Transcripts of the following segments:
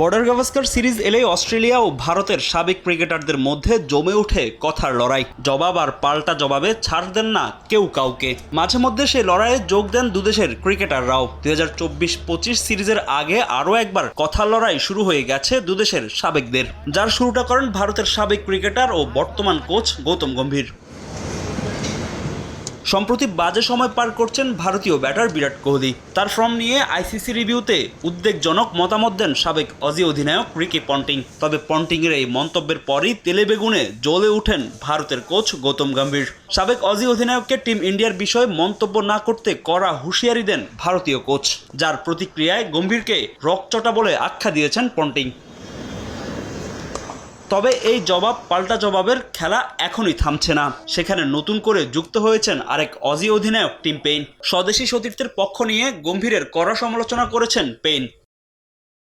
Border Gavaskar series এলেই Australia ও ভারতের সাবেক ক্রিকেটারদের মধ্যে জমে ওঠে কথার লড়াই। জবাব আর পাল্টা জবাবে ছাড় দেন না কেউ কাউকে। মাঝে মধ্যে সেই লড়াইয়ে যোগ দেন দুদেশের ক্রিকেটাররাও। দুই হাজার চব্বিশ পঁচিশ সিরিজের আগে আরও একবার কথার লড়াই শুরু হয়ে গেছে দুদেশের সাবেকদের। যার শুরুটা করেন ভারতের সাবেক ক্রিকেটার ও বর্তমান কোচ গৌতম গম্ভীর। সম্প্রতি বাজে সময় পার করছেন ভারতীয় ব্যাটার বিরাট কোহলি। তার ফর্ম নিয়ে আইসিসি রিভিউতে উদ্বেগজনক মতামত দেন সাবেক অজি অধিনায়ক রিকি পন্টিং। তবে পন্টিংয়ের এই মন্তব্যের পরই তেলে বেগুনে জ্বলে ওঠেন ভারতের কোচ গৌতম গম্ভীর। সাবেক অজি অধিনায়ককে টিম ইন্ডিয়ার বিষয়ে মন্তব্য না করতে কড়া হুঁশিয়ারি দেন ভারতীয় কোচ, যার প্রতিক্রিয়ায় গম্ভীরকে রকচটা বলে আখ্যা দিয়েছেন পন্টিং। তবে এই জবাব পাল্টা জবাবের খেলা এখনই থামছে না। সেখানে নতুন করে যুক্ত হয়েছেন আরেক অজি অধিনায়ক টিম পেইন। স্বদেশি সতীর্থের পক্ষ নিয়ে গম্ভীরের কড়া সমালোচনা করেছেন পেইন।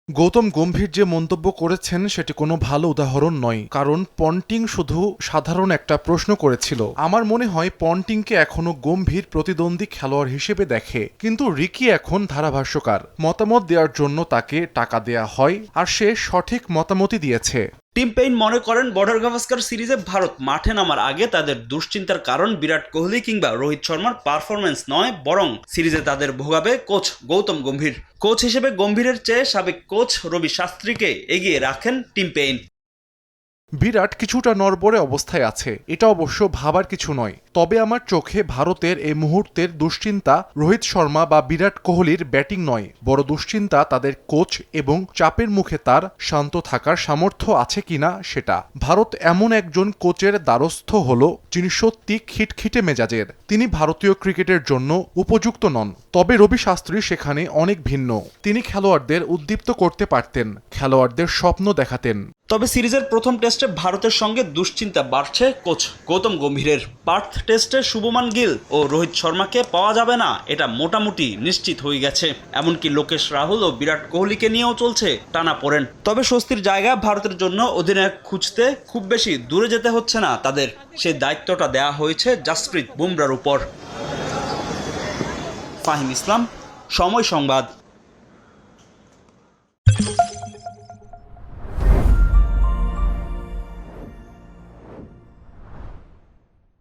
গৌতম গম্ভীর যে মন্তব্য করেছেন সেটি কোনো ভালো উদাহরণ নয়, কারণ পন্টিং শুধু সাধারণ একটা প্রশ্ন করেছিল। আমার মনে হয় পন্টিংকে এখনও গম্ভীর প্রতিদ্বন্দ্বী খেলোয়াড় হিসেবে দেখে, কিন্তু রিকি এখন ধারাভাষ্যকার। মতামত দেওয়ার জন্য তাকে টাকা দেয়া হয়, আর সে সঠিক মতামতই দিয়েছে। টিম পেইন মনে করেন বর্ডার গাভাস্কার সিরিজে ভারত মাঠে নামার আগে তাদের দুশ্চিন্তার কারণ বিরাট কোহলি কিংবা রোহিত শর্মার পারফরমেন্স নয়, বরং সিরিজে তাদের ভোগাবে কোচ গৌতম গম্ভীর। কোচ হিসেবে গম্ভীরের চেয়ে সাবেক কোচ রবি শাস্ত্রীকে এগিয়ে রাখেন টিম পেইন। বিরাট কিছুটা নড়বড়ে অবস্থায় আছে। এটা অবশ্য ভাবার কিছু নয়। তবে আমার চোখে ভারতের এই মুহূর্তের দুশ্চিন্তা রোহিত শর্মা বা বিরাট কোহলির ব্যাটিং নয়। বড় দুশ্চিন্তা তাদের কোচ এবং চাপের মুখে তার শান্ত থাকার সামর্থ্য আছে কিনা সেটা। ভারত এমন একজন কোচের দ্বারস্থ হল যিনি সত্যি খিটখিটে মেজাজের। তিনি ভারতীয় ক্রিকেটের জন্য উপযুক্ত নন। তবে রবি শাস্ত্রী সেখানে অনেক ভিন্ন। তিনি খেলোয়াড়দের উদ্দীপ্ত করতে পারতেন। খেলোয়াড়দের স্বপ্ন দেখাতেন। তবে সিরিজের প্রথম টেস্টে ভারতের সঙ্গে দুশ্চিন্তা বাড়ছে কোচ গৌতম গম্ভীরের। পার্থ টেস্টে শুভমান গিল ও রোহিত শর্মাকে পাওয়া যাবে না, এটা মোটামুটি নিশ্চিত হয়ে গেছে। এমনকি লোকেশ রাহুল ও বিরাট কোহলিকে নিয়েও চলছে টানা পড়েন। তবে স্বস্তির জায়গা ভারতের জন্য অধিনায়ক খুঁজতে খুব বেশি দূরে যেতে হচ্ছে না তাদের। সেই দায়িত্বটা দেয়া হয়েছে জাসপ্রীত বুমরার উপর। ফাহিম ইসলাম, সময় সংবাদ।